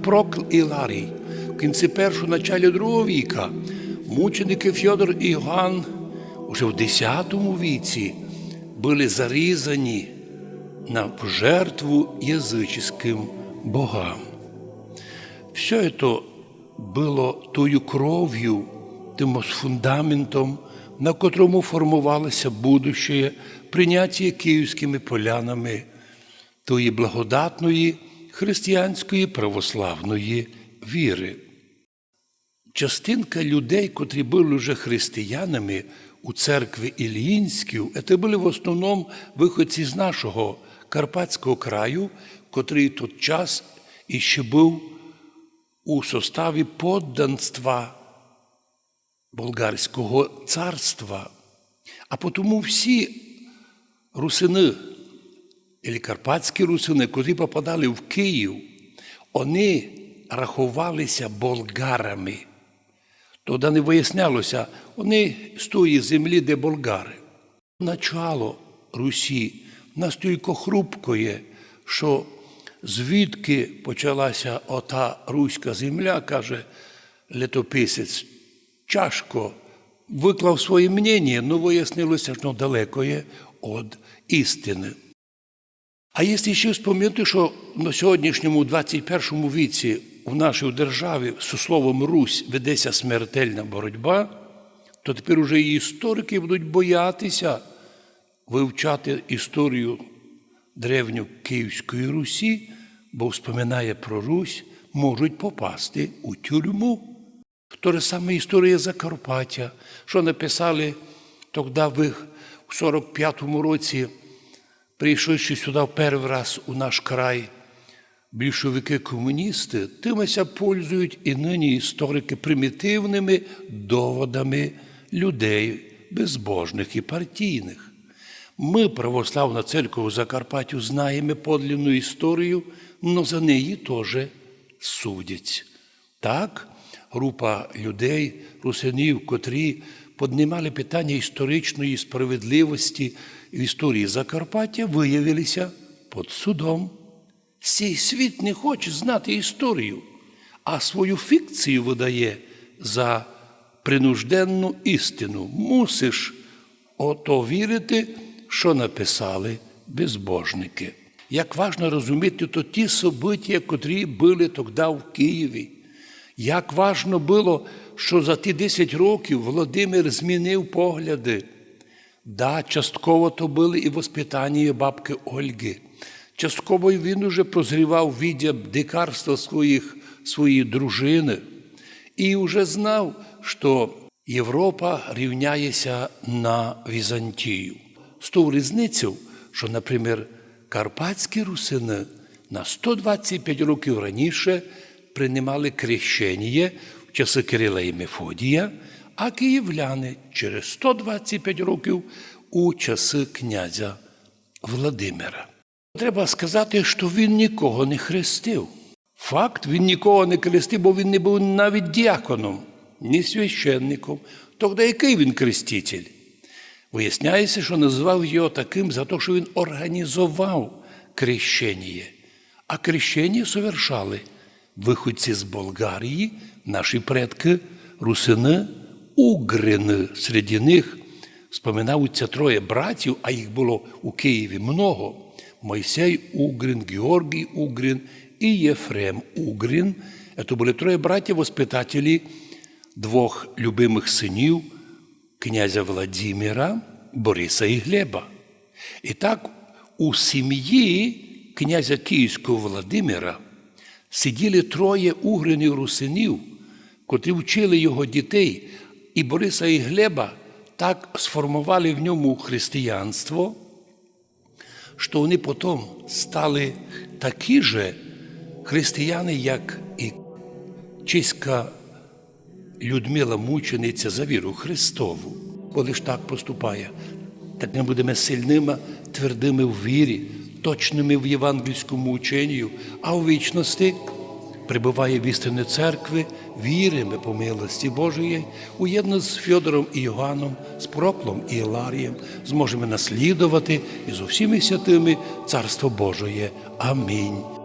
Прокл і Ларій. В кінці першого началі другого віка мученики Фьодор і Йоганн уже в X віці були зарізані на жертву язичським богам. Все это було тою кров'ю, тим фундаментом, на котрому формувалося будуще, прийняття київськими полянами тої благодатної християнської православної віри. Частинка людей, котрі були вже християнами у церкві Іллінській, це були в основному виходці з нашого Карпатського краю, котрий той час іще був у составі подданства Болгарського царства. А тому всі русини, або карпатські русини, котрі попадали в Київ, вони рахувалися болгарами. Тоді не вияснялося, вони з тої землі, де болгари. Начало Русі настільки хрупкоє, що звідки почалася ота руська земля, каже літописець, тяжко виклав своє мнення, але вияснилося, що далеко є від істини. А якщо ще вспомнити, що на сьогоднішньому 21 віці в нашій державі з словом Русь ведеться смертельна боротьба, то тепер уже і історики будуть боятися вивчати історію древньої Київської Русі, бо вспоминає про Русь, можуть попасти у тюрму. То же саме історія Закарпаття, що написали тоді в 45-му році, прийшовши сюди в перший раз у наш край, більшовики-комуністи, тимися пользують і нині історики примітивними доводами людей безбожних і партійних. Ми, православна церква у Закарпаттю, знаємо подлинну історію, але за неї теж судять. Так, група людей, русинів, котрі піднімали питання історичної справедливості в історії Закарпаття, виявилися під судом. Цей світ не хоче знати історію, а свою фікцію видає за принужденну істину. Мусиш ото вірити, що написали безбожники. Як важно розуміти, то ті события, котрі були тоді в Києві. Як важно було, що за ті 10 років Володимир змінив погляди. Да, частково то були і воспитання бабки Ольги. Частково він уже прозрівав віддя дикарства своїх, своєї дружини і вже знав, що Європа рівняється на Візантію. З тою різницею, що, наприклад, карпатські русини на 125 років раніше приймали крещення в часи Кирила і Мефодія, а київляни через 125 років у часи князя Владимира. Треба сказати, що він нікого не хрестив. Факт, він нікого не хрестив, бо він не був навіть діаконом, ні священником. Тоді який він креститель? Виясняється, що називав його таким за те, що він організував крещення. А крещення совершали виходці з Болгарії, наші предки, русини, угрини. Серед них споминаються троє братів, а їх було у Києві много. Мойсей Угрин, Георгій Угрин і Єфрем Угрин. Це були троє братів воспитателі двох любимих синів князя Владимира, Бориса і Глеба. І так у сім'ї князя Київського Володимира сиділи троє угринів русинів, котрі вчили його дітей, і Бориса і Глеба так сформували в ньому християнство, що вони потім стали такі же християни, як і чеська Людмила мучениця за віру Христову. Коли ж так поступає, так ми будемо сильними, твердими в вірі, точними в євангельському ученню, а у вічності прибуває в істини церкви, віримо по милості Божої, уєдно з Фьодором і Йоанном, з Проклом і Іларієм, зможемо наслідувати і з усіми святими Царство Божоє. Амінь.